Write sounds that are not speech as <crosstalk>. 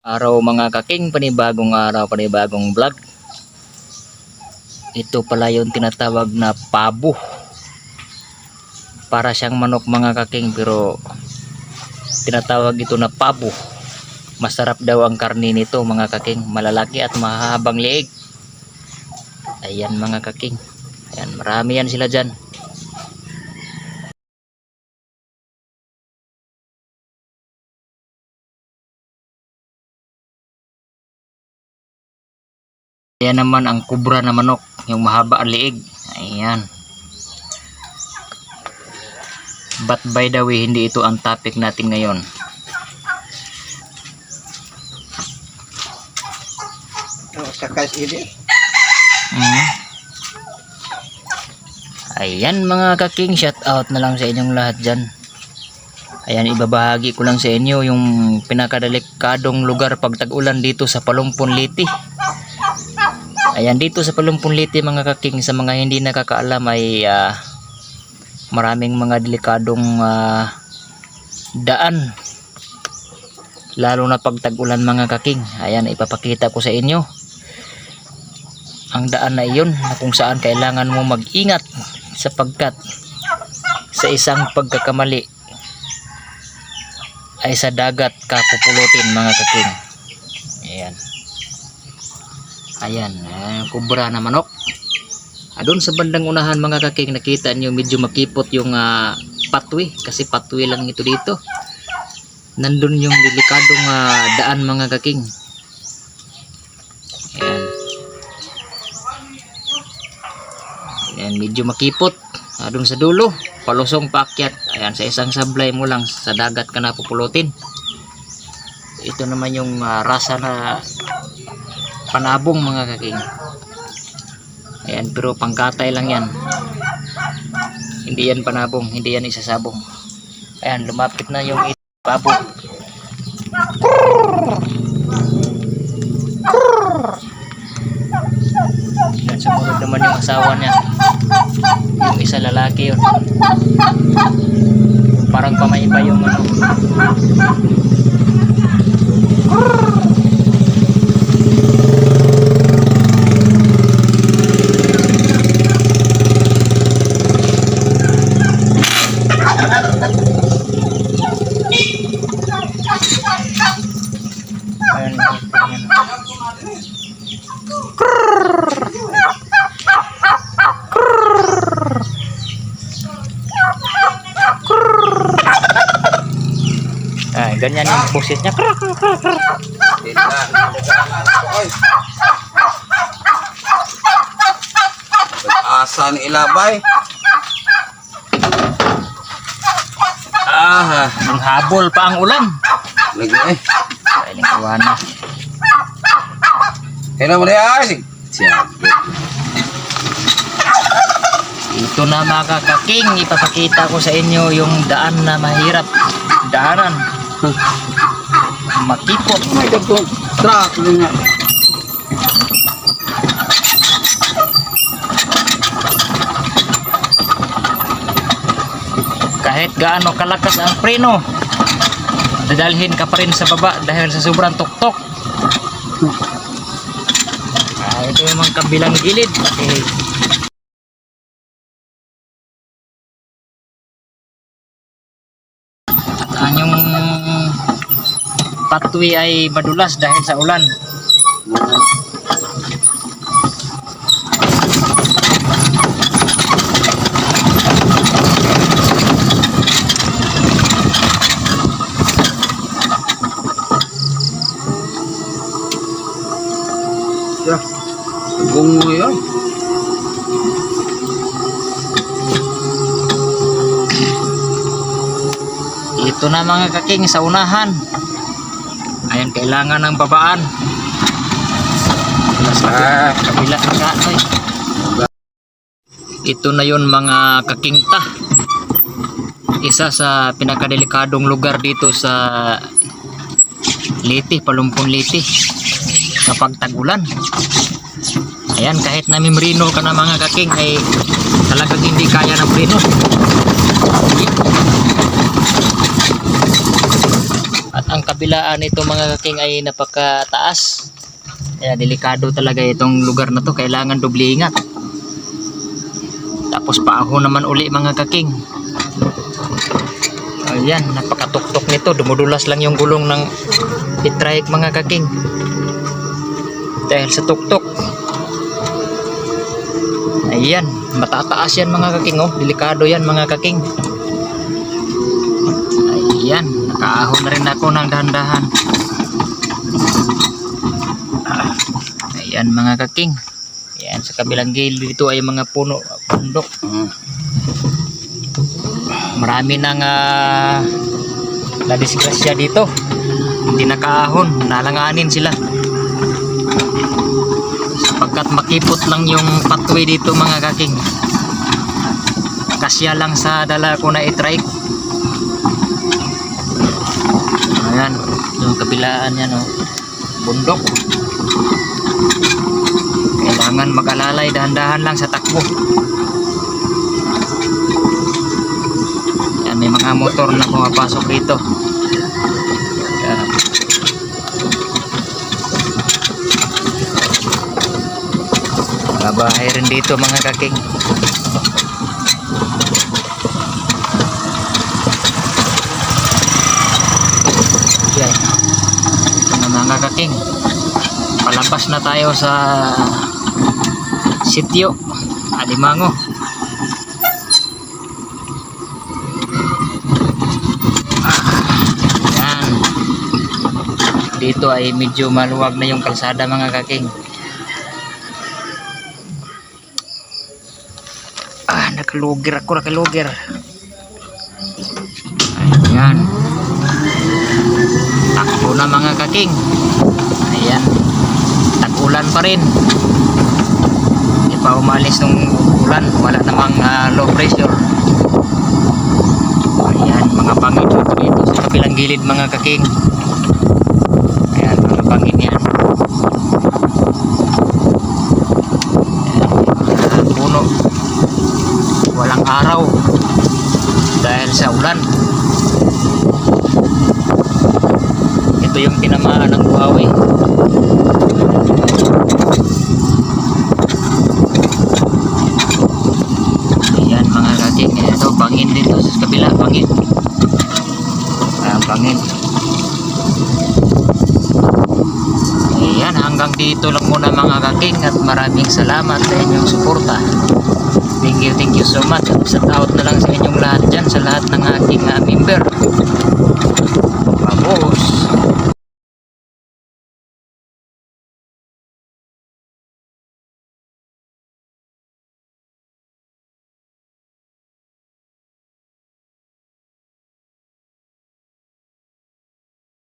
Araw mga kaking, panibagong araw, panibagong vlog. Ito pala yung tinatawag na pabo. Para siyang manok mga kaking pero tinatawag ito na pabo. Masarap daw ang karni nito mga kaking, malalaki at mahahabang leeg. Ayan mga kaking. Ayan, marami yan sila dyan. Ayan naman ang kubra na manok, yung mahaba ang liig. Ayan. But by the way, hindi ito ang topic natin ngayon. Oh, sakas ini. Mhm. Ayan mga kaking, shout out na lang sa inyong lahat dyan. Ayan, ibabahagi ko lang sa inyo yung pinakadelikadong lugar pag tag-ulan dito sa Palumpon Liti. Ayan, dito sa Palumpon Liti mga kaking, sa mga hindi nakakaalam ay ah, maraming mga delikadong ah, daan. Lalo na pag tag-ulan mga kaking. Ayan, ipapakita ko sa inyo ang daan na iyon na kung saan kailangan mo mag-ingat sapagkat sa isang pagkakamali ay sa dagat ka pupulutin mga kaking ayan ayan ayan kubra na manok ah, doon sa bandang unahan mga kaking nakita nyo medyo makipot yung ah, patwi kasi patwi lang ito dito nandun yung delikadong ah, daan mga kaking ayan Ayan, medyo makipot. Ah, doon sa dulo, palusong paakyat. Ayan, sa isang sablay mo lang sa dagat ka na pupulutin. Ito naman yung ah, rasa na panabong mga kaking. Ayan, pero pangkatay lang yan. Hindi yan panabong, hindi yan isasabong. Ayan, lumapit na yung pabo. Ayan, sumunod naman yung asawa niya. Yung isa lalaki yun. Parang pamay pa yung ano. Ganyan yung pusit niya. Krak, krak, krak, krak. Asa ni ilabay. Ah, Ang habol pa ang ulan. lagi eh. Ay, lingkuhan na. Hello. Siya. Ito na mga kakaking, ipapakita ko sa inyo yung daan na mahirap. Daanan. <laughs> Makipot. May dagko truck din nga. Kahit gaano kalakas ang preno, dadalhin ka pa rin sa baba dahil sa sobrang tuktok. Ah, ito yung mga kabilang gilid. Eh, patwi ay madulas dahil sa ulan. Bungo yun. Ito na mga kaking sa unahan. Ayan, kailangan ng babaan. Sa kabila ka, oy. Ito na yon mga kakingta. Isa sa pinakadelikadong lugar dito sa Liti, Palumpon Liti. Kapag tag-ulan. Ayan, kahit na membrino ka na mga kaking ay talagang hindi kaya ng preno. At ang kabila kabilaan nito mga kaking ay napakataas. Kaya delikado talaga itong lugar na to. Kailangan doble ingat. Tapos paaho naman uli mga kaking. Ayan, napakatuktok nito. Dumudulas lang yung gulong ng e-trike mga kaking. Dahil sa tuktok. Ayan, matataas yan mga kaking oh. Delikado yan mga kaking. Ayan, nakaahon na rin ako ng dahan-dahan. Ayan mga kaking. Ayan, sa kabilang gilid dito ay mga puno, bundok. Ah. Marami nang uh, nadisgrasya dito. Hindi nakaahon, nalanganin sila. Sapagkat makipot lang yung pathway dito mga kaking. Kasya lang sa dala ko na i-trike. Ayan, yung kabilaan yan oh. Bundok. Kailangan mag-alalay, dahan-dahan lang sa takbo. Yan, may mga motor na pumapasok dito. Yan. Mga bahay rin dito mga kaking. Yan. Ito kaking. Palabas na tayo sa sityo Alimango. Yan. Dito ay medyo maluwag na yung kalsada mga kaking. Ah, nakalugir ako, nakalugir. Ayan. Takbo na mga kaking. Tag-ulan pa rin. Hindi pa umalis nung ulan. Wala namang ah, low pressure. Ayan, mga pangin dito dito sa kabilang gilid mga kaking. Ayan, mga pangin yan. Puno. Walang araw dahil sa ulan. Ito yung tinamaan ng buhawi. Ayan mga kaking. Ito, bangin dito sa kabila. Bangin. Ayan, bangin. Ayan, hanggang dito lang muna mga kaking at maraming salamat sa inyong suporta. Thank you, thank you so much. Shout out na lang sa inyong lahat dyan, sa lahat ng aking uh, member. Vamos!